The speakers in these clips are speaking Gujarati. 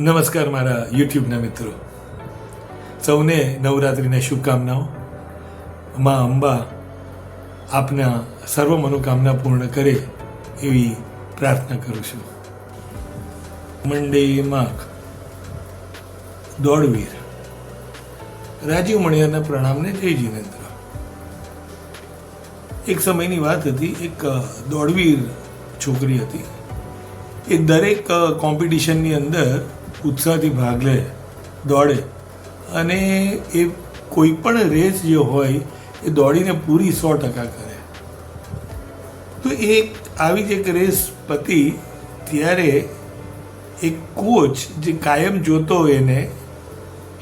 નમસ્કાર મારા યુટ્યુબના મિત્રો. સૌને નવરાત્રિના શુભકામનાઓ. માં અંબા આપના સર્વ મનોકામના પૂર્ણ કરે એવી પ્રાર્થના કરું છું. મંડે માખ દોડવીર. રાજીવ મણિયારના પ્રણામને જય જીનેન્દ્ર. એક સમયની વાત હતી, એક દોડવીર છોકરી હતી. એ દરેક કોમ્પિટિશનની અંદર ઉત્સાહથી ભાગ લે દોડે. અને એ કોઈ પણ રેસ જે હોય, એ દોડીને પૂરી સો ટકા કરે. તો એક આવી જ એક રેસ પતી ત્યારે એક કોચ જે કાયમ જોતો હોય એને,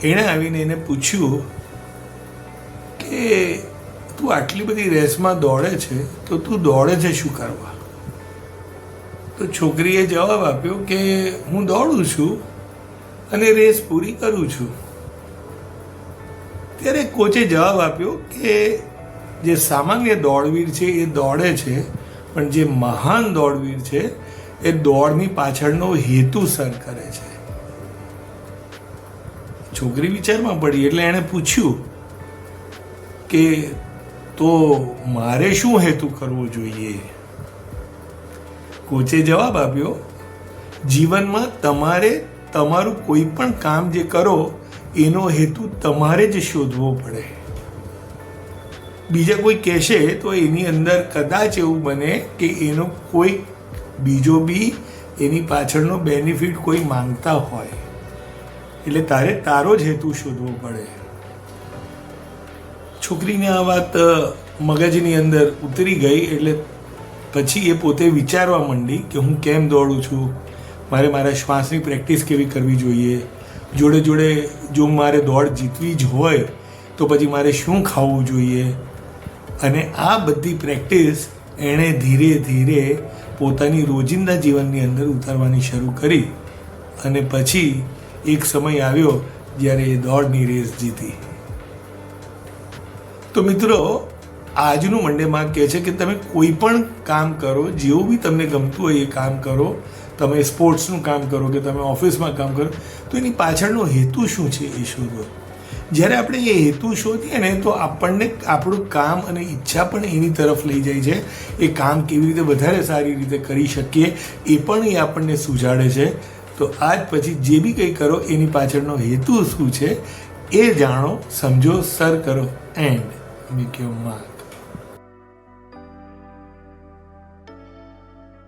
એણે આવીને એને પૂછ્યું કે, તું આટલી બધી રેસમાં દોડે છે, તો તું દોડે છે શું કરવા? તો છોકરીએ જવાબ આપ્યો કે, હું દોડું છું અને રેસ પૂરી કરું છું. ત્યારે કોચે જવાબ આપ્યો કે જે સામાન્ય દોડવીર છે એ દોડે છે, પણ જે મહાન દોડવીર છે એ દોડની પાછળનો હેતુ સર કરે છે. છોકરી વિચારમાં પડી એટલે એણે પૂછ્યું કે તો મારે શું હેતુ કરવો જોઈએ? કોચે જવાબ આપ્યો, જીવનમાં તમારે તમારું કોઈ પણ કામ જે કરો, એનો હેતુ તમારે જ શોધવો પડે. બીજા કોઈ કહેશે તો એની અંદર કદાચ એવું બને કે એનો કોઈ, બીજો બી એની પાછળનો બેનિફિટ કોઈ માંગતા હોય. એટલે તારે તારો જ હેતુ શોધવો પડે. છોકરીને આ વાત મગજની અંદર ઉતરી ગઈ એટલે પછી એ પોતે વિચારવા માંડી કે હું કેમ દોડું છું? મારે મારા શ્વાસની પ્રેક્ટિસ કેવી કરવી જોઈએ? જોડે જોડે જો મારે દોડ જીતવી જ હોય, તો પછી મારે શું ખાવું જોઈએ? અને આ બધી પ્રેક્ટિસ એણે ધીરે ધીરે પોતાની રોજિંદા જીવનની અંદર ઉતારવાની શરૂ કરી. અને પછી એક સમય આવ્યો જ્યારે એ દોડની રેસ જીતી. તો મિત્રો, આજનું મંડે માર્ગ કહે છે કે તમે કોઈ પણ કામ કરો, જેવું બી તમને ગમતું હોય એ કામ કરો તમે સ્પોર્ટ્સનું કામ કરો કે તમે ઓફિસમાં કામ કરો, તો એની પાછળનો હેતુ શું છે એ શોધો. જ્યારે આપણે એ હેતુ શોધીએ ને, તો આપણને આપણું કામ અને ઈચ્છા પણ એની તરફ લઈ જાય છે. એ કામ કેવી રીતે વધારે સારી રીતે કરી શકીએ, એ પણ એ આપણને સુજાડે છે. તો આજ પછી જે બી કંઈ કરો, એની પાછળનો હેતુ શું છે, એ જાણો, સમજો, સર કરો, એન્ડ. મેં યોર માર્ક